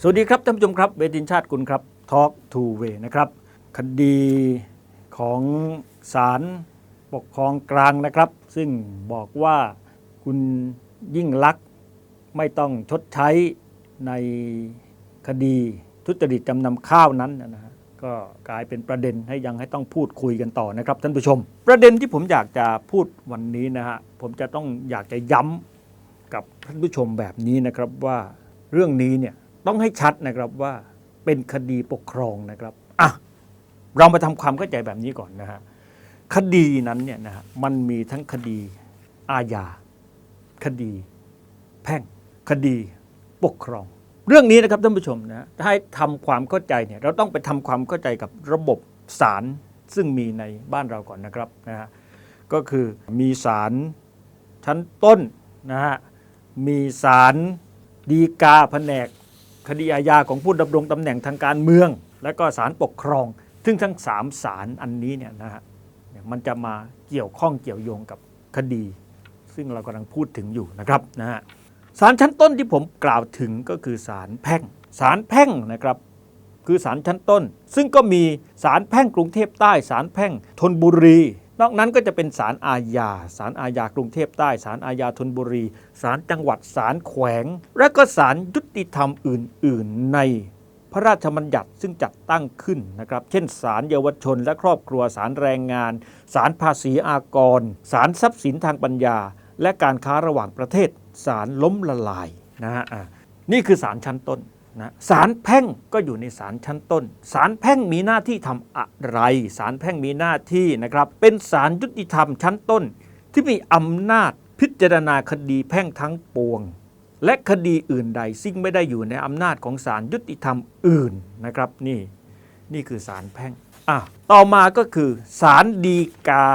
สวัสดีครับท่านผู้ชมครับ เวทินชาติกุลครับ Talk to Way นะครับคดีของศาลปกครองกลางนะครับ ซึ่งบอกว่าคุณยิ่งลักษณ์ไม่ต้องชดใช้ในคดีทุจริตจำนำข้าวนั้นนะฮะก็กลายเป็นประเด็นให้ยังให้ต้องพูดคุยกันต่อนะครับท่านผู้ชม ประเด็นที่ผมอยากจะพูดวันนี้นะฮะผมจะต้องอยากจะย้ำกับท่านผู้ชมแบบนี้นะครับว่าเรื่องนี้เนี่ย ต้องให้ชัดนะครับว่าเป็นคดีปกครองนะครับอะเรามาทำความเข้าใจแบบนี้ก่อนนะฮะคดีนั้นเนี่ยนะฮะมันมีทั้งคดีอาญาคดี แพ่ง คดีปกครอง เรื่องนี้นะครับท่านผู้ชมนะถ้าให้ทำความเข้าใจเนี่ยเราต้องไปทำความเข้าใจกับระบบศาลซึ่งมีในบ้านเราก่อนนะครับนะฮะก็คือมีศาลชั้นต้นนะฮะมีศาลดีกาแผนก คดีอาญาของผู้ดำรงตำแหน่งทางการเมือง และก็ศาลปกครอง ซึ่งทั้งสามศาลอันนี้เนี่ยนะฮะมันจะมาเกี่ยวข้องเกี่ยวโยงกับคดี ซึ่งเรากำลังพูดถึงอยู่นะครับนะฮะศาลชั้นต้นที่ผมกล่าวถึงก็คือศาลแพ่งศาลแพ่งนะครับคือศาลชั้นต้น ซึ่งก็มีศาลแพ่งกรุงเทพใต้ศาลแพ่งธนบุรี นอกนั้นก็จะเป็นศาลอาญาศาลอาญากรุงเทพใต้ศาลอาญาธนบุรีศาลจังหวัดศาลแขวง และก็ศาลยุติธรรมอื่น ๆ ในพระราชบัญญัติซึ่งจัดตั้งขึ้นนะครับ เช่นศาลเยาวชน และครอบครัวศาลแรงงานศาลภาษีอากรศาลทรัพย์สินทางปัญญา และการค้าระหว่างประเทศศาลล้มละลายนะฮะอะนี่คือศาลชั้นต้น นะศาลแพ่งก็อยู่ในศาลชั้นต้นศาลแพ่งมีหน้าที่ทำอะไรศาลแพ่งมีหน้าที่นะครับเป็นศาลยุติธรรมชั้นต้น ที่มีอำนาจพิจารณาคดีแพ่งทั้งปวง และคดีอื่นใดซึ่งไม่ได้อยู่ในอำนาจของศาลยุติธรรมอื่นนะครับนี่นี่คือศาลแพ่ง อะต่อมาก็คือศาลดีกา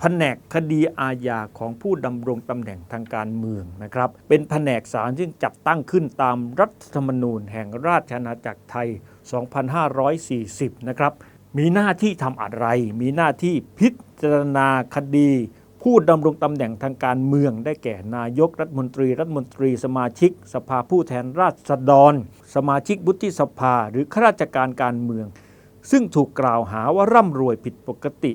แผนกคดีอาญาของผู้ดำรงตำแหน่งทางการเมืองนะครับ เป็นแผนกศาลซึ่งจัดตั้งขึ้นตามรัฐธรรมนูญแห่งราชอาณาจักรไทย 2540 นะครับ มีหน้าที่ทำอะไร มีหน้าที่พิจารณาคดีผู้ดำรงตำแหน่งทางการเมืองได้แก่นายกรัฐมนตรี รัฐมนตรี สมาชิก สภาผู้แทนราษฎร สมาชิกวุฒิสภา หรือข้าราชการการเมือง ซึ่งถูกกล่าวหาว่าร่ำรวยผิดปกติ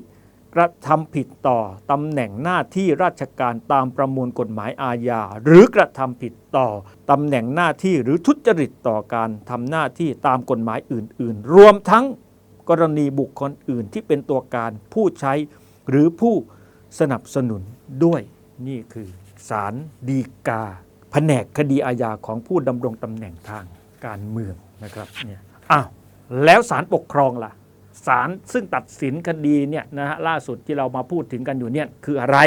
กระทำผิดต่อตำแหน่งหน้าที่ราชการตามประมวลกฎหมายอาญา หรือกระทำผิดต่อตำแหน่งหน้าที่หรือทุจริตต่อการทำหน้าที่ตามกฎหมายอื่น ๆ รวมทั้งกรณีบุคคลอื่นที่เป็นตัวการผู้ใช้หรือผู้สนับสนุนด้วยนี่คือศาลดีกา แผนกคดีอาญาของผู้ดำรงตำแหน่งทางการเมืองนะครับเนี่ยอ้าว แล้วศาลปกครองล่ะศาลซึ่งตัดสินคดีเนี่ยนะฮะล่าสุดที่เรามาพูดถึงกันอยู่เนี่ยคืออะไร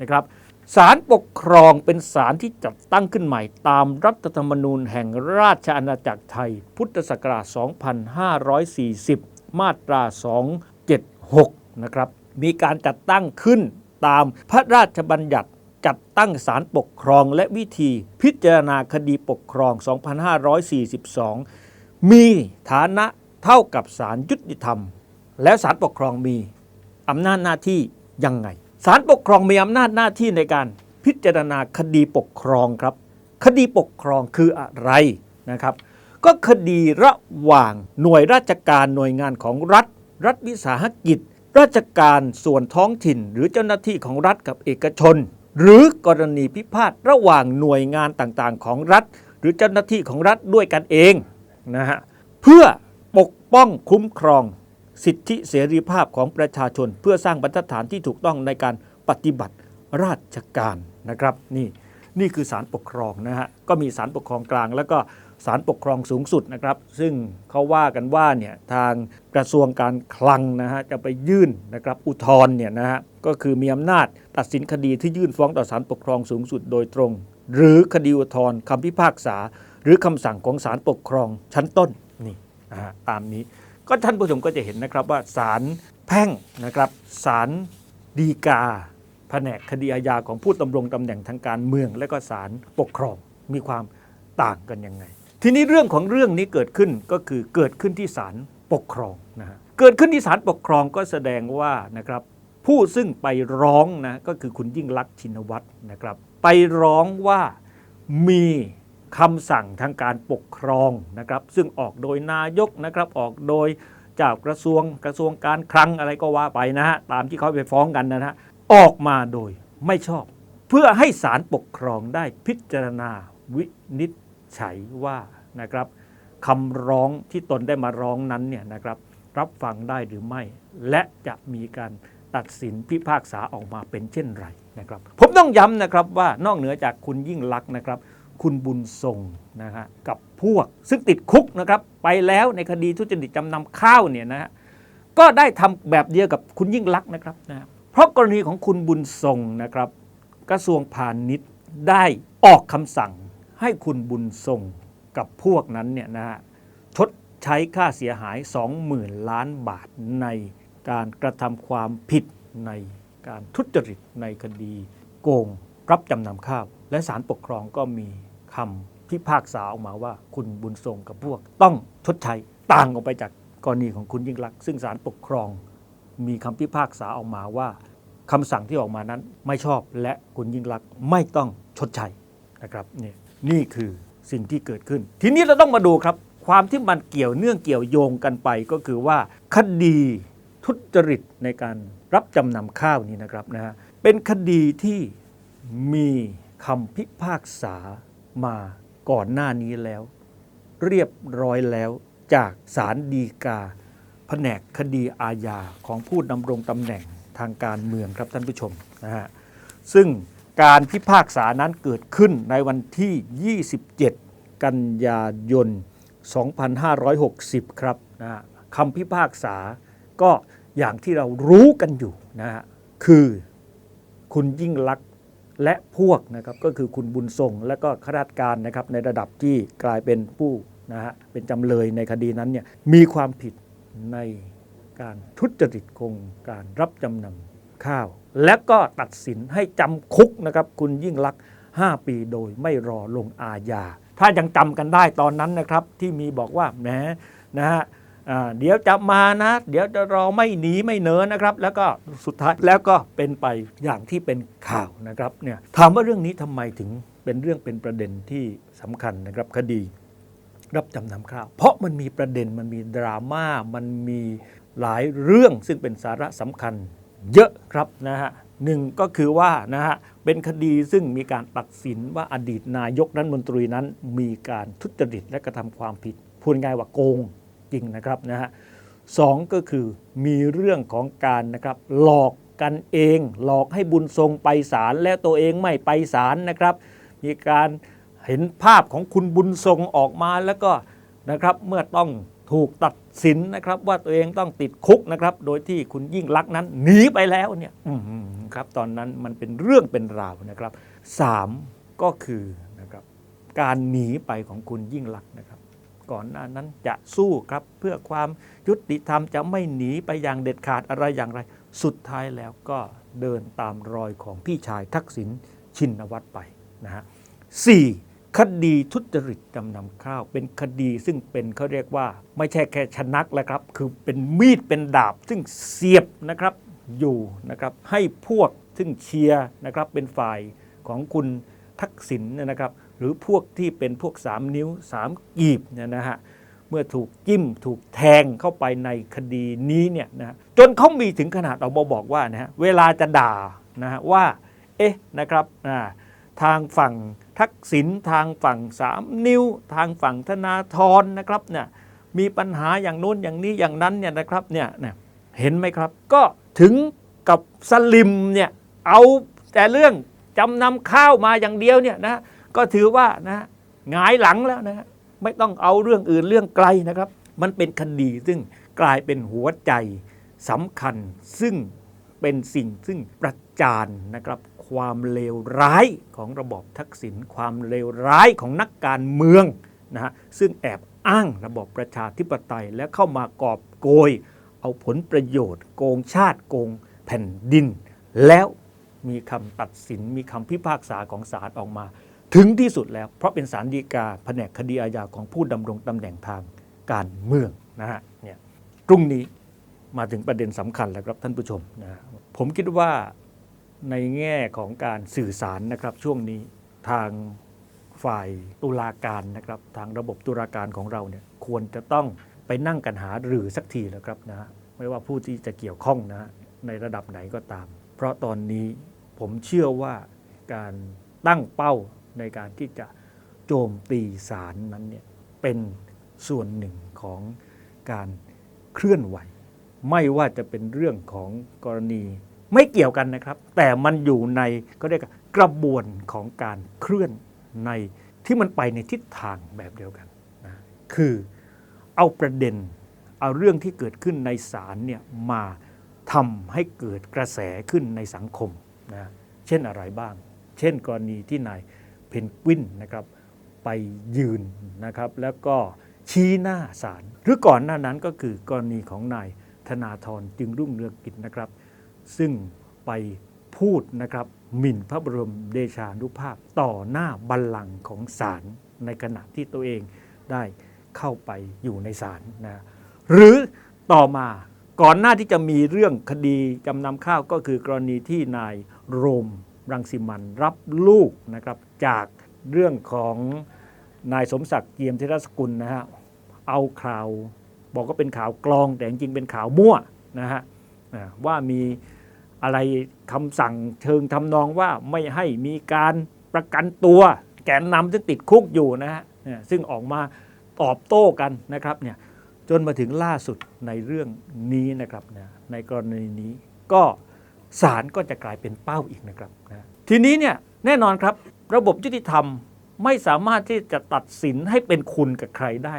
นะครับศาลปกครองเป็นศาลที่จัดตั้งขึ้นใหม่ ตามรัฐธรรมนูญแห่งราชอาณาจักรไทย พุทธศักราช 2540 มาตรา 276 นะครับ มีการจัดตั้งขึ้นตามพระราชบัญญัติจัดตั้งศาลปกครองและวิธีพิจารณาคดีปกครอง 2542 มีฐานะ เท่ากับศาลยุติธรรม แล้วศาลปกครองมีอำนาจหน้าที่ยังไงศาลปกครองมีอำนาจหน้าที่ในการพิจารณาคดีปกครองครับ คดีปกครองคืออะไรนะครับ ก็คดีระหว่างหน่วยราชการหน่วยงานของรัฐ รัฐวิสาหกิจ ราชการส่วนท้องถิ่น หรือเจ้าหน้าที่ของรัฐกับเอกชน หรือกรณีพิพาทระหว่างหน่วยงานต่างๆ ของรัฐ หรือเจ้าหน้าที่ของรัฐด้วยกันเองนะฮะเพื่อ ปกป้องคุ้มครองสิทธิเสรีภาพของประชาชน เพื่อสร้างบรรทัดฐานที่ถูกต้องในการปฏิบัติราชการนะครับ นี่นี่คือศาลปกครองนะฮะก็มีศาลปกครองกลาง แล้วก็ศาลปกครองสูงสุดนะครับ ซึ่งเขาว่ากันว่าเนี่ยทางกระทรวงการคลังนะฮะจะไปยื่นนะครับอุทธรณ์เนี่ยนะฮะก็คือมีอำนาจตัดสินคดีที่ยื่นฟ้องต่อศาลปกครองสูงสุดโดยตรง หรือคดีอุทธรณ์คำพิพากษา หรือคำสั่งของศาลปกครองชั้นต้น นะฮะตามนี้ ก็ท่านผู้ชมก็จะเห็นนะครับว่าศาลแพ่งนะครับศาลดีกาแผนกคดีอาญาของผู้ดำรงตำแหน่งทางการเมือง และก็ศาลปกครองมีความต่างกันยังไง ทีนี้เรื่องของเรื่องนี้เกิดขึ้นก็คือเกิดขึ้นที่ศาลปกครองนะฮะเกิดขึ้นที่ศาลปกครองก็แสดงว่านะครับผู้ซึ่งไปร้องนะก็คือคุณยิ่งลักษณ์ชินวัตรนะครับ ไปร้องว่ามี คำสั่งทางการปกครองนะครับ ซึ่งออกโดยนายกนะครับออกโดยเจ้ากระทรวงกระทรวงการคลังอะไรก็ว่าไปนะฮะตามที่เขาไปฟ้องกันนะฮะออกมาโดยไม่ชอบ เพื่อให้ศาลปกครองได้พิจารณาวินิจฉัยว่านะครับคำร้องที่ตนได้มาร้องนั้นเนี่ยนะครับ รับฟังได้หรือไม่ และจะมีการตัดสินพิพากษาออกมาเป็นเช่นไรนะครับ ผมต้องย้ำนะครับว่านอกเหนือจากคุณยิ่งลักษณ์นะครับ คุณบุญทรงนะฮะกับพวกซึ่งติดคุกนะครับไปแล้วในคดีทุจริตจำนำข้าวเนี่ยนะฮะก็ได้ทำแบบเดียวกับคุณยิ่งลักษณ์นะครับนะเพราะกรณีของคุณบุญทรงนะครับกระทรวงพาณิชย์ได้ออกคำสั่งให้คุณบุญทรงกับพวกนั้นเนี่ยนะฮะชดใช้ค่าเสียหาย 20,000 ล้านบาทในการกระทำความผิดในการทุจริตในคดีโกงรับจำนำข้าว และศาลปกครองก็มี คำพิพากษาออกมาว่าคุณบุญทรงกับพวก ต้องชดใช้ต่างออกไปจากกรณีของคุณยิ่งลัก ซึ่งศาลปกครองมีคำพิพากษาออกมาว่าคำสั่งที่ออกมานั้นไม่ชอบและคุณยิ่งลักไม่ต้องชดใช้นะครับนี่นี่คือสิ่งที่เกิดขึ้น ทีนี้เราต้องมาดูครับ ความที่มันเกี่ยวเนื่องเกี่ยวโยงกันไปก็คือว่าคดีทุจริตในการรับจำนำข้าวนี่นะครับนะฮะเป็นคดีที่มีคำพิพากษา มาก่อนหน้านี้แล้ว เรียบร้อยแล้วจากศาลฎีกา แผนกคดีอาญาของผู้ดำรงตำแหน่งทางการเมืองครับท่านผู้ชมนะฮะซึ่งการพิพากษานั้นเกิดขึ้นในวันที่ 27 กันยายน 2560 ครับนะฮะคำพิพากษาก็อย่างที่เรารู้กันอยู่นะฮะคือคุณยิ่งลักษ และพวกนะครับก็คือคุณบุญทรงและก็ข้าราชการนะครับในระดับที่กลายเป็นผู้นะฮะเป็นจำเลยในคดีนั้นเนี่ยมีความผิดในการทุจริตโครงการรับจำนำข้าว และก็ตัดสินให้จำคุกนะครับคุณยิ่งลักษณ์5ปีโดยไม่รอลงอาญาถ้ายังจำกันได้ตอนนั้นนะครับที่มีบอกว่าแหมนะฮะ เดี๋ยวจะมานะ เดี๋ยวจะรอไม่หนีไม่เนินนะครับ แล้วก็สุดท้ายแล้วก็เป็นไปอย่างที่เป็นข่าวนะครับเนี่ยถามว่าเรื่องนี้ทำไมถึงเป็นเรื่องเป็นประเด็นที่สำคัญนะครับคดี รับจำนำข้าว เพราะมันมีประเด็นมันมีดราม่ามันมีหลายเรื่องซึ่งเป็นสาระสำคัญเยอะครับนะฮะหนึ่งก็คือว่านะฮะเป็นคดีซึ่งมีการตัดสินว่าอดีตนายกรัฐมนตรีนั้นมีการทุจริตและกระทำความผิดพูดง่ายว่าโกง จริงนะครับนะฮะสองก็คือมีเรื่องของการนะครับหลอกกันเอง หลอกให้บุญทรงไปศาลและตัวเองไม่ไปศาลนะครับ มีการเห็นภาพของคุณบุญทรงออกมาแล้วก็นะครับเมื่อต้องถูกตัดสินนะครับว่าตัวเองต้องติดคุกนะครับ โดยที่คุณยิ่งลักษณ์นั้นหนีไปแล้วเนี่ยครับตอนนั้นมันเป็นเรื่องเป็นราวนะครับสามก็คือนะครับการหนีไปของคุณยิ่งลักษณ์นะครับ ก่อนหน้านั้นจะสู้ครับ เพื่อความยุติธรรมจะไม่หนีไปอย่างเด็ดขาดอะไรอย่างไร สุดท้ายแล้วก็เดินตามรอยของพี่ชายทักษิณชินวัตรไปนะฮะสี่คดีทุจริตจำนำข้าว เป็นคดีซึ่งเป็นเขาเรียกว่า ไม่ใช่แค่ชนักแล้วครับ คือเป็นมีดเป็นดาบ ซึ่งเสียบนะครับอยู่นะครับให้พวกซึ่งเชียร์นะครับเป็นฝ่ายของคุณทักษิณนนะครับ หรือพวกที่เป็นพวก 3 นิ้ว 3 กีบเนี่ยนะฮะเมื่อถูกจิ้มถูกแทงเข้าไปในคดีนี้เนี่ยนะจนเขามีถึงขนาดเอามาบอกว่านะฮะเวลาจะด่านะฮะว่าเอ๊ะนะครับอ่าทางฝั่งทักษิณทางฝั่ง3นิ้ว ทางฝั่งธนาธรนะครับเนี่ยมีปัญหาอย่างโน้นอย่างนี้อย่างนั้นเนี่ยนะครับเนี่ยเนี่ยเห็นไหมครับ ก็ถึงกับสลิมเนี่ยเอาแต่เรื่องจำนำข้าวมาอย่างเดียวเนี่ยนะ ก็ถือว่านะหงายหลังแล้วนะไม่ต้องเอาเรื่องอื่นเรื่องไกลนะครับ มันเป็นคดีซึ่งกลายเป็นหัวใจสำคัญ ซึ่งเป็นสิ่งซึ่งประจานนะครับ ความเลวร้ายของระบอบทักษิณความเลวร้ายของนักการเมืองนะฮะซึ่งแอบอ้างระบอบประชาธิปไตยและเข้ามากอบโกย เอาผลประโยชน์ โกงชาติโกงแผ่นดิน แล้วมีคำตัดสินมีคำพิพากษาของศาลออกมา ถึงที่สุดแล้ว เพราะเป็นสารดีกาแผนกคดีอาญาของผู้ดำรงตำแหน่งทางการเมืองนะฮะเนี่ยตรงนี้มาถึงประเด็นสำคัญแล้วครับท่านผู้ชมนะฮะผมคิดว่าในแง่ของการสื่อสารนะครับช่วงนี้ทางฝ่ายตุลาการนะครับทางระบบตุลาการของเราเนี่ยควรจะต้องไปนั่งกันหาหรือสักทีแล้วครับนะไม่ว่าผู้ที่จะเกี่ยวข้องนะในระดับไหนก็ตาม เพราะตอนนี้ผมเชื่อว่าการตั้งเป้า ในการที่จะโจมตีศาลนั้นเนี่ยเป็นส่วนหนึ่งของการเคลื่อนไหว ไม่ว่าจะเป็นเรื่องของกรณีไม่เกี่ยวกันนะครับ แต่มันอยู่ในก็เรียกกระบวนของการเคลื่อนในที่มันไปในทิศทางแบบเดียวกันนะคือเอาประเด็นเอาเรื่องที่เกิดขึ้นในศาลเนี่ยมาทำให้เกิดกระแสขึ้นในสังคมนะเช่นอะไรบ้าง เช่นกรณีที่นาย เพนกวินนะครับไปยืนนะครับแล้วก็ชี้หน้าศาลหรือก่อนหน้านั้นก็คือกรณีของนายธนาธรจึงรุ่งเรืองกิจนะครับ ซึ่งไปพูดนะครับหมิ่นพระบรมเดชานุภาพต่อหน้าบัลลังก์ของศาลในขณะที่ตัวเองได้เข้าไปอยู่ในศาลนะหรือต่อมาก่อนหน้าที่จะมีเรื่องคดีจำนำข้าวก็คือกรณีที่นายโรม รังสิมันรับลูกนะครับจากเรื่องของนายสมศักดิ์เกียมเทรสกุลนะฮะเอาข่าวบอกว่าเป็นข่าวกลองแต่จริงเป็นข่าวมั่วนะฮะว่ามีอะไรคำสั่งเชิงทำนองว่าไม่ให้มีการประกันตัวแกนนำซึ่งติดคุกอยู่นะฮะซึ่งออกมาตอบโต้กันนะครับเนี่ยจนมาถึงล่าสุดในเรื่องนี้นะครับนะในกรณีนี้ก็ ศาลก็จะกลายเป็นเป้าอีกนะครับนะทีนี้เนี่ยแน่นอนครับระบบยุติธรรมไม่สามารถที่จะตัดสินให้เป็นคุณกับใครได้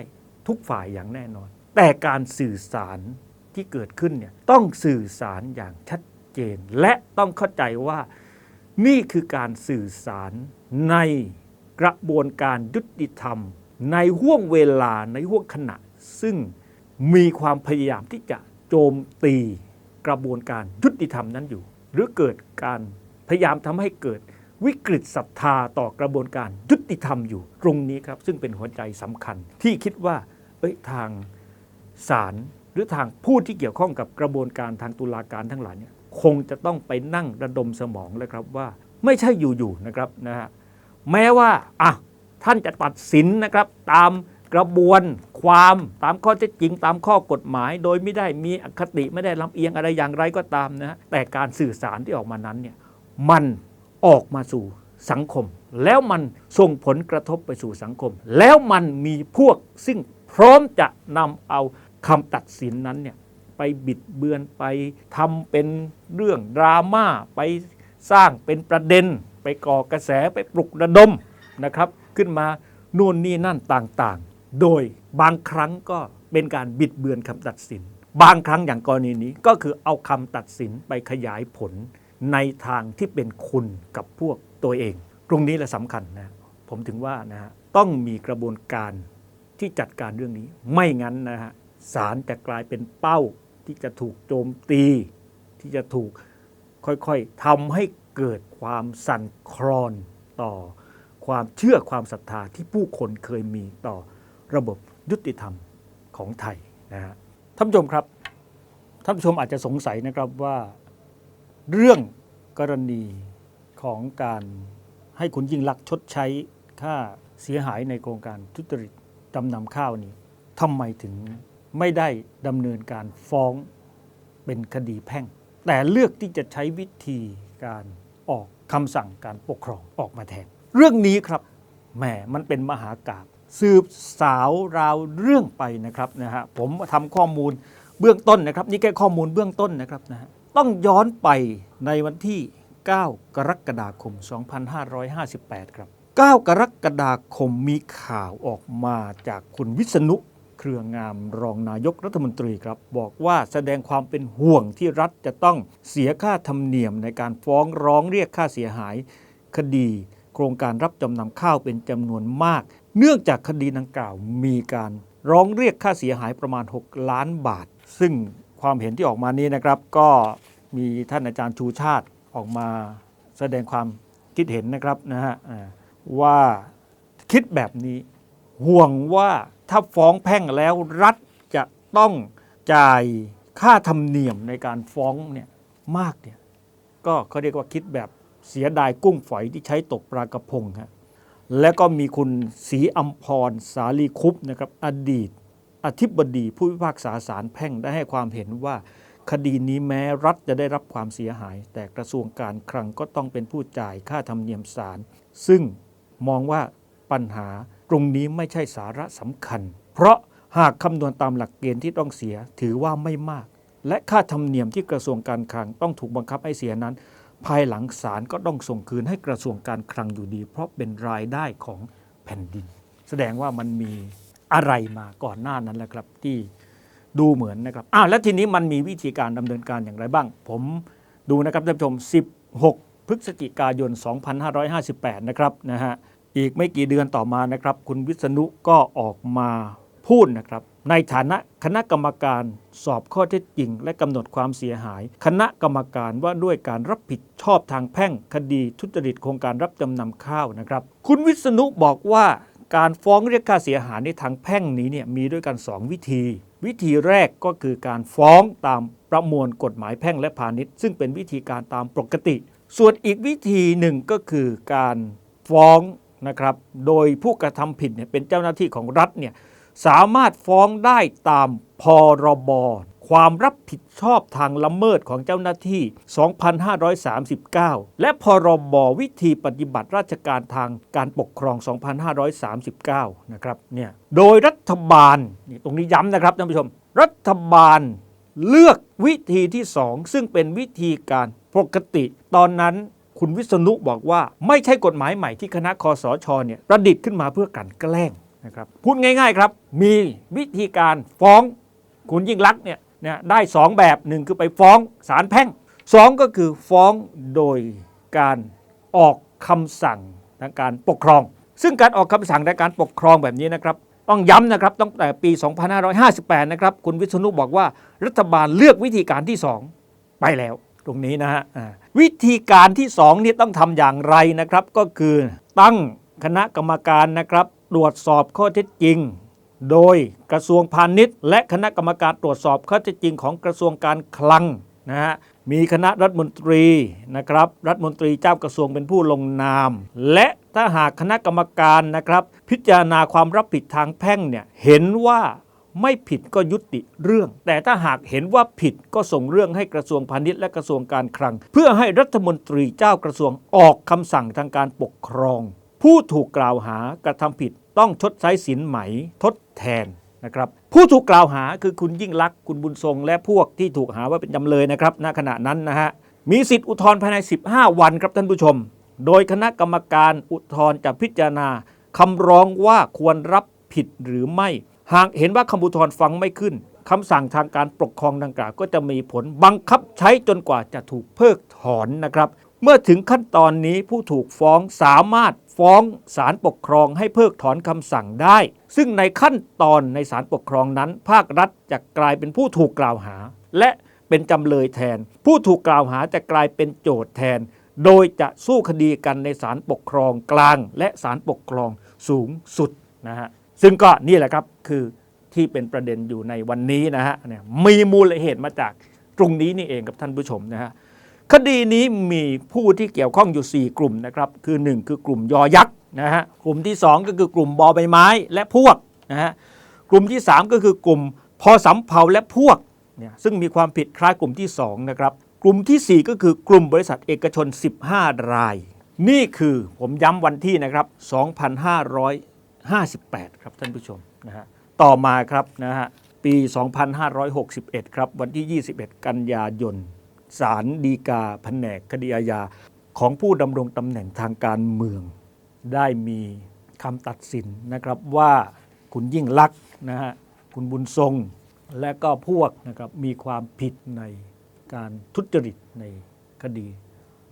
ทุกฝ่ายอย่างแน่นอน แต่การสื่อสารที่เกิดขึ้นเนี่ยต้องสื่อสารอย่างชัดเจน และต้องเข้าใจว่านี่คือการสื่อสารในกระบวนการยุติธรรม ในห่วงเวลาในห่วงขณะ ซึ่งมีความพยายามที่จะโจมตี กระบวนการยุติธรรมนั้นอยู่ หรือเกิดการพยายามทำให้เกิดวิกฤตศรัทธาต่อกระบวนการยุติธรรมอยู่ ตรงนี้ครับ ซึ่งเป็นหัวใจสำคัญ ที่คิดว่าเอ้ยทางศาลหรือทางผู้ที่เกี่ยวข้องกับกระบวนการทางตุลาการทั้งหลายเนี่ยคงจะต้องไปนั่งระดมสมองเลยครับว่า ไม่ใช่อยู่ๆนะครับนะฮะแม้ว่าอะท่านจะตัดสินนะครับตาม กระบวนความตามข้อเท็จจริงตามข้อกฎหมาย โดยไม่ได้มีอคติไม่ได้ลำเอียงอะไรอย่างไรก็ตามนะแต่การสื่อสารที่ออกมานั้นเนี่ยมันออกมาสู่สังคม แล้วมันส่งผลกระทบไปสู่สังคม แล้วมันมีพวกซึ่งพร้อมจะนำเอาคำตัดสินนั้นเนี่ยไปบิดเบือนไปทำเป็นเรื่องดราม่าไปสร้างเป็นประเด็น ไปก่อกระแสไปปลุกระดมนะครับ ขึ้นมานู่นนี่นั่นต่างๆ โดยบางครั้งก็เป็นการบิดเบือนคำตัดสิน บางครั้งอย่างกรณีนี้ก็คือเอาคำตัดสินไปขยายผลในทางที่เป็นคุณกับพวกตัวเอง ตรงนี้แหละสำคัญนะ ผมถึงว่านะฮะต้องมีกระบวนการที่จัดการเรื่องนี้ ไม่งั้นนะฮะศาลจะกลายเป็นเป้าที่จะถูกโจมตี ที่จะถูกค่อยๆทำให้เกิดความสั่นคลอนต่อความเชื่อความศรัทธาที่ผู้คนเคยมีต่อ ระบบยุติธรรมของไทยนะฮะท่านผู้ชมครับท่านผู้ชมอาจจะสงสัยนะครับว่าเรื่องกรณีของการให้คุณยิ่งลักษณ์ชดใช้ค่าเสียหายในโครงการทุจริตจำนำข้าวนี้ทำไมถึงไม่ได้ดำเนินการฟ้องเป็นคดีแพ่ง แต่เลือกที่จะใช้วิธีการออกคำสั่งการปกครองออกมาแทน เรื่องนี้ครับแหมมันเป็นมหากาบ สืบสาวราวเรื่องไปนะครับนะฮะผมทำข้อมูลเบื้องต้นนะครับ นี่แค่ข้อมูลเบื้องต้นนะครับนะฮะต้องย้อนไปในวันที่ 9 กรกฎาคม 2558 ครับ 9 กรกฎาคมมีข่าวออกมาจากคุณวิษณุเครืองามรองนายกรัฐมนตรีครับ บอกว่าแสดงความเป็นห่วงที่รัฐจะต้องเสียค่าธรรมเนียมในการฟ้องร้องเรียกค่าเสียหาย คดี โครงการรับจำนำข้าวเป็นจำนวนมาก เนื่องจากคดีดังกล่าวมีการร้องเรียกค่าเสียหายประมาณ 6 ล้านบาท ซึ่งความเห็นที่ออกมานี้นะครับ ก็มีท่านอาจารย์ชูชาติออกมาแสดงความคิดเห็นนะครับนะฮะว่าคิดแบบนี้ห่วงว่าถ้าฟ้องแพ่งแล้วรัฐจะต้องจ่ายค่าธรรมเนียมในการฟ้องเนี่ยมากเนี่ยก็เขาเรียกว่าคิดแบบเสียดายกุ้งฝอยที่ใช้ตกปลากระพงฮะ และก็มีคุณศรีอัมพรสาลีคุปนะครับอดีต อธิบดีผู้พิพากษาศาลแพ่งได้ให้ความเห็นว่า คดีนี้แม้รัฐจะได้รับความเสียหาย แต่กระทรวงการคลังก็ต้องเป็นผู้จ่ายค่าธรรมเนียมศาลซึ่งมองว่าปัญหาตรงนี้ไม่ใช่สาระสำคัญ เพราะหากคำนวณตามหลักเกณฑ์ที่ต้องเสียถือว่าไม่มาก และค่าธรรมเนียมที่กระทรวงการคลังต้องถูกบังคับให้เสียนั้น ภายหลังศาลก็ต้องส่งคืนให้กระทรวงการคลังอยู่ดี เพราะเป็นรายได้ของแผ่นดิน แสดงว่ามันมีอะไรมาก่อนหน้านั้นแหละครับที่ดูเหมือนนะครับอ้าวแล้วทีนี้มันมีวิธีการดำเนินการอย่างไรบ้าง ผมดูนะครับท่านผู้ชม 16 พฤศจิกายน 2558 นะครับนะฮะอีกไม่กี่เดือนต่อมานะครับ คุณวิษณุก็ออกมาพูดนะครับ ในฐานะคณะกรรมการสอบข้อเท็จจริง และกำหนดความเสียหาย คณะกรรมการว่าด้วยการรับผิดชอบทางแพ่งคดีทุจริตโครงการรับจำนำข้าวนะครับ คุณวิษณุบอกว่าการฟ้องเรียกค่าเสียหายในทางแพ่งนี้เนี่ยมีด้วยกัน 2 วิธี วิธีแรกก็คือการฟ้องตามประมวลกฎหมายแพ่งและพาณิชย์ ซึ่งเป็นวิธีการตามปกติ ส่วนอีกวิธีหนึ่งก็คือการฟ้องนะครับ โดยผู้กระทำผิดเนี่ยเป็นเจ้าหน้าที่ของรัฐเนี่ย สามารถฟ้องได้ตามพรบความรับผิดชอบทางละเมิดของเจ้าหน้าที่ 2539 และพรบวิธีปฏิบัติราชการทางการปกครอง 2539 นะครับ เนี่ย โดยรัฐบาล นี่ตรงนี้ย้ำนะครับท่านผู้ชม รัฐบาลเลือกวิธีที่ 2 ซึ่งเป็นวิธีการปกติ ตอนนั้นคุณวิษณุบอกว่าไม่ใช่กฎหมายใหม่ที่คณะคอสชเนี่ยประดิษฐ์ขึ้นมาเพื่อกันแกล้ง นะครับพูดง่ายๆครับมีวิธีการฟ้องคุณยิ่งลักเนี่ยนี่ยได้ 2 แบบหนึ่งคือไปฟ้องศาลแพ่งสองก็คือฟ้องโดยการออกคำสั่งทางการปกครอง ซึ่งการออกคำสั่งในการปกครองแบบนี้นะครับต้องย้ำนะครับตั้งแต่ปี 2558 นะครับ คุณวิษณุบอกว่ารัฐบาลเลือกวิธีการที่ 2 ไปแล้ว ตรงนี้นะฮะวิธีการที่2นี่ต้องทำอย่างไรนะครับ ก็คือตั้งคณะกรรมการนะครับ ตรวจสอบข้อเท็จจริง โดยกระทรวงพาณิชย์ และคณะกรรมการตรวจสอบข้อเท็จจริงของกระทรวงการคลังนะฮะมีคณะรัฐมนตรีนะครับรัฐมนตรีเจ้ากระทรวงเป็นผู้ลงนาม และถ้าหากคณะกรรมการนะครับ พิจารณาความรับผิดทางแพ่งเนี่ยเห็นว่าไม่ผิดก็ยุติเรื่อง แต่ถ้าหากเห็นว่าผิดก็ส่งเรื่องให้กระทรวงพาณิชย์และกระทรวงการคลัง เพื่อให้รัฐมนตรีเจ้ากระทรวงออกคำสั่งทางการปกครอง ผู้ถูกกล่าวหากระทำผิดต้องชดใช้สินไหมทดแทนนะครับผู้ถูกกล่าวหาคือคุณยิ่งลักษณ์คุณบุญทรง และพวกที่ถูกหาว่าเป็นจำเลยนะครับณขณะนั้นนะฮะมีสิทธิอุทธรณ์ภายใน 15 วันครับท่านผู้ชม โดยคณะกรรมการอุทธรณ์จะพิจารณาคำร้องว่าควรรับผิดหรือไม่ หากเห็นว่าคำอุทธรณ์ฟังไม่ขึ้นคำสั่งทางการปกครองดังกล่าวก็จะมีผลบังคับใช้จนกว่าจะถูกเพิกถอนนะครับ เมื่อถึงขั้นตอนนี้ผู้ถูกฟ้องสามารถฟ้องศาลปกครองให้เพิกถอนคำสั่งได้ ซึ่งในขั้นตอนในศาลปกครองนั้น ภาครัฐจะกลายเป็นผู้ถูกกล่าวหา และเป็นจำเลยแทน ผู้ถูกกล่าวหาจะกลายเป็นโจทย์แทน โดยจะสู้คดีกันในศาลปกครองกลาง และศาลปกครองสูงสุดนะฮะซึ่งก็นี่แหละครับคือที่เป็นประเด็นอยู่ในวันนี้นะฮะมีมูลเหตุมาจากตรงนี้นี่เองกับท่านผู้ชมนะฮะ คดีนี้มีผู้ที่เกี่ยวข้องอยู่ 4 กลุ่มนะครับ คือ 1 คือกลุ่มยอยักษ์นะฮะกลุ่มที่ 2 ก็คือกลุ่มบอใบไม้และพวกนะฮะกลุ่มที่ 3 ก็คือกลุ่มพอสำเภาและพวกเนี่ยซึ่งมีความผิดคล้ายกลุ่มที่ 2 นะครับ กลุ่มทีสี่4 ก็คือกลุ่มบริษัทเอกชน 15 ราย นี่คือผมย้ำวันที่นะครับ 2558 ครับท่านผู้ชมนะฮะต่อมาครับนะฮะปี 2561 ครับวันที่ 21 กันยายน ศาลฎีกาแผนกคดีอาญาของผู้ดำรงตำแหน่งทางการเมือง ได้มีคำตัดสินนะครับว่าคุณยิ่งลักษณ์นะฮะคุณบุญทรงและก็พวกนะครับมีความผิดในการทุจริตในคดี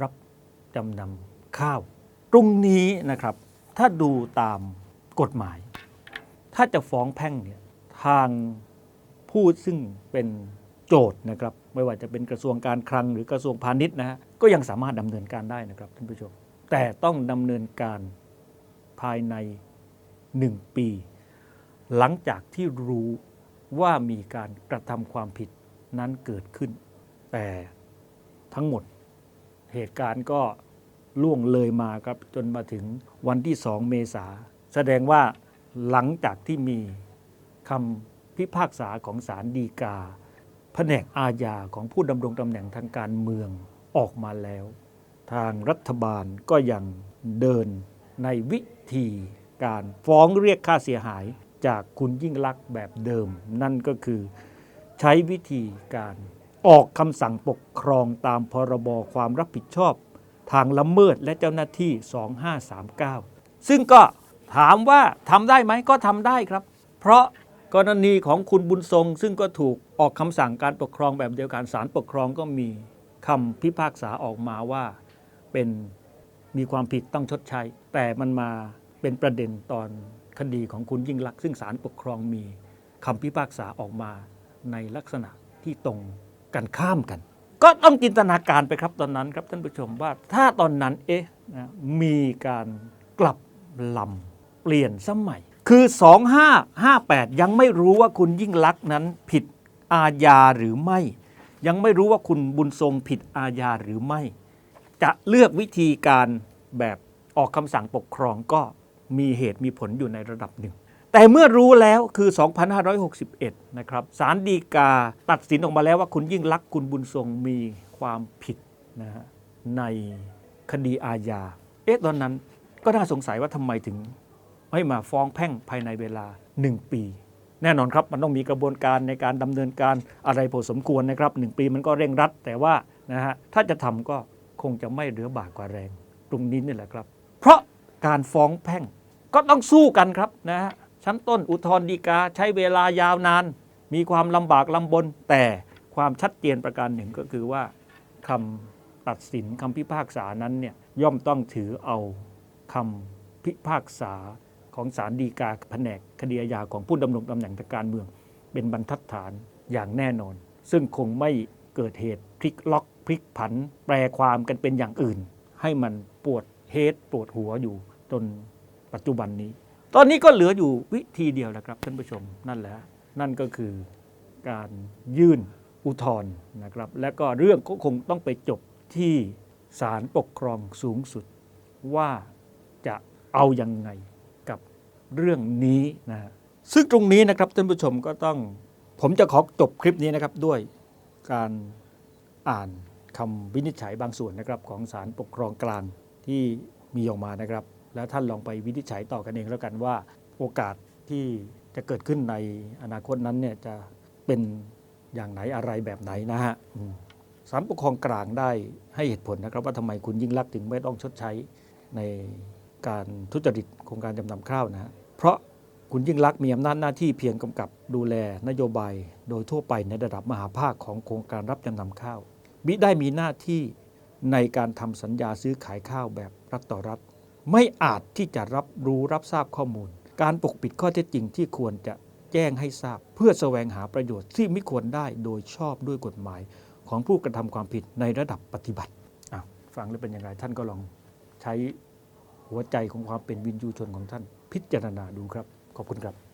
รับจำนำข้าว ตรงนี้นะครับถ้าดูตามกฎหมาย ถ้าจะฟ้องแพ่งเนี่ยทางผู้ซึ่งเป็นโจทย์นะครับ ไม่ว่าจะเป็นกระทรวงการคลังหรือกระทรวงพาณิชย์นะฮะก็ยังสามารถดำเนินการได้นะครับท่านผู้ชม แต่ต้องดำเนินการภายใน 1 ปี หลังจากที่รู้ว่ามีการกระทำความผิดนั้นเกิดขึ้น แต่ทั้งหมดเหตุการณ์ก็ล่วงเลยมาครับจนมาถึงวันที่ 2 เมษาแสดงว่าหลังจากที่มีคำพิพากษาของศาลฎีกา แผนกอาญาของผู้ดำรงตำแหน่งทางการเมืองออกมาแล้ว ทางรัฐบาลก็ยังเดินในวิธีการฟ้องเรียกค่าเสียหายจากคุณยิ่งลักษณ์แบบเดิม นั่นก็คือใช้วิธีการออกคำสั่งปกครองตามพรบความรับผิดชอบ ทางละเมิดและเจ้าหน้าที่ 2539 ซึ่งก็ถามว่าทำได้ไหมก็ทำได้ครับ เพราะ กรณีของคุณบุญทรง ซึ่งก็ถูกออกคำสั่งการปกครองแบบเดียวกันศาลปกครองก็มีคำพิพากษาออกมาว่าเป็นมีความผิดต้องชดใช้ แต่มันมาเป็นประเด็นตอนคดีของคุณยิ่งลักษณ์ซึ่งศาลปกครองมีคำพิพากษาออกมาในลักษณะที่ตรงกันข้ามกัน ก็ต้องจินตนาการไปครับตอนนั้นครับท่านผู้ชมว่าถ้าตอนนั้นเอ๊ะนะมีการกลับลำเปลี่ยนสมัย คือ 2558 ยังไม่รู้ว่าคุณยิ่งลักษณ์นั้นผิดอาญาหรือไม่ ยังไม่รู้ว่าคุณบุญทรงผิดอาญาหรือไม่ จะเลือกวิธีการแบบออกคำสั่งปกครองก็มีเหตุมีผลอยู่ในระดับหนึ่ง แต่เมื่อรู้แล้วคือ 2561 นะครับศาลฎีกาตัดสินออกมาแล้วว่าคุณยิ่งลักษณ์คุณบุญทรงมีความผิดนะฮะในคดีอาญา เอ๊ะตอนนั้นก็น่าสงสัยว่าทำไมถึง ให้มาฟ้องแพ่งภายในเวลา 1 ปี แน่นอนครับมันต้องมีกระบวนการในการดำเนินการอะไรพอสมควรนะครับ 1 ปีมันก็เร่งรัด แต่ว่านะฮะถ้าจะทำก็คงจะไม่เหลือบากกว่าแรง ตรงนี้นี่แหละครับ เพราะการฟ้องแพ่งก็ต้องสู้กันครับนะฮะชั้นต้นอุทธรณ์ฎีกาใช้เวลายาวนาน มีความลำบากลำบน แต่ความชัดเจนประการหนึ่งก็คือว่าคำตัดสินคำพิพากษานั้นเนี่ยย่อมต้องถือเอาคำพิพากษา ของศาลฎีกาแผนกคดีอาญาของผู้ดำรงตำแหน่งทางการเมือง เป็นบรรทัดฐานอย่างแน่นอน ซึ่งคงไม่เกิดเหตุพลิกล็อกพลิกผัน แปลความกันเป็นอย่างอื่น ให้มันปวดเฮดปวดหัวอยู่จนปัจจุบันนี้ ตอนนี้ก็เหลืออยู่วิธีเดียวแล้วครับท่านผู้ชมนั่นแหละนั่นก็คือการยื่นอุทธรณ์นะครับ และก็เรื่องก็คงต้องไปจบที่ศาลปกครองสูงสุดว่าจะเอายังไง เรื่องนี้นะฮะซึ่งตรงนี้นะครับท่านผู้ชมก็ต้องผมจะขอจบคลิปนี้นะครับด้วยการอ่านคำวินิจฉัยบางส่วนนะครับของศาลปกครองกลางที่มีออกมานะครับ แล้วท่านลองไปวินิจฉัยต่อกันเองแล้วกันว่าโอกาสที่จะเกิดขึ้นในอนาคตนั้นเนี่ยจะเป็นอย่างไหนอะไรแบบไหนนะฮะศาลปกครองกลางได้ให้เหตุผลนะครับ ว่าทำไมคุณยิ่งลักษณ์ถึงไม่ต้องชดใช้ใน การทุจริตโครงการจำนำข้าวนะฮะเพราะคุณยิ่งลักมีอำนาจหน้าที่เพียงกำกับดูแลนโยบาย โดยทั่วไปในระดับมหาภาคของโครงการรับจำนำข้าวมิได้มีหน้าที่ในการทำสัญญาซื้อขายข้าวแบบรัฐต่อรัฐ ไม่อาจที่จะรับรู้รับทราบข้อมูล การปกปิดข้อเท็จจริงที่ควรจะแจ้งให้ทราบ เพื่อแสวงหาประโยชน์ที่ไม่ควรได้โดยชอบด้วยกฎหมาย ของผู้กระทำความผิดในระดับปฏิบัติอะฟังแล้วเป็นอย่างไรท่านก็ลองใช้ หัวใจของความเป็นวินยูชนของท่าน พิจารณาดูครับ ขอบคุณครับ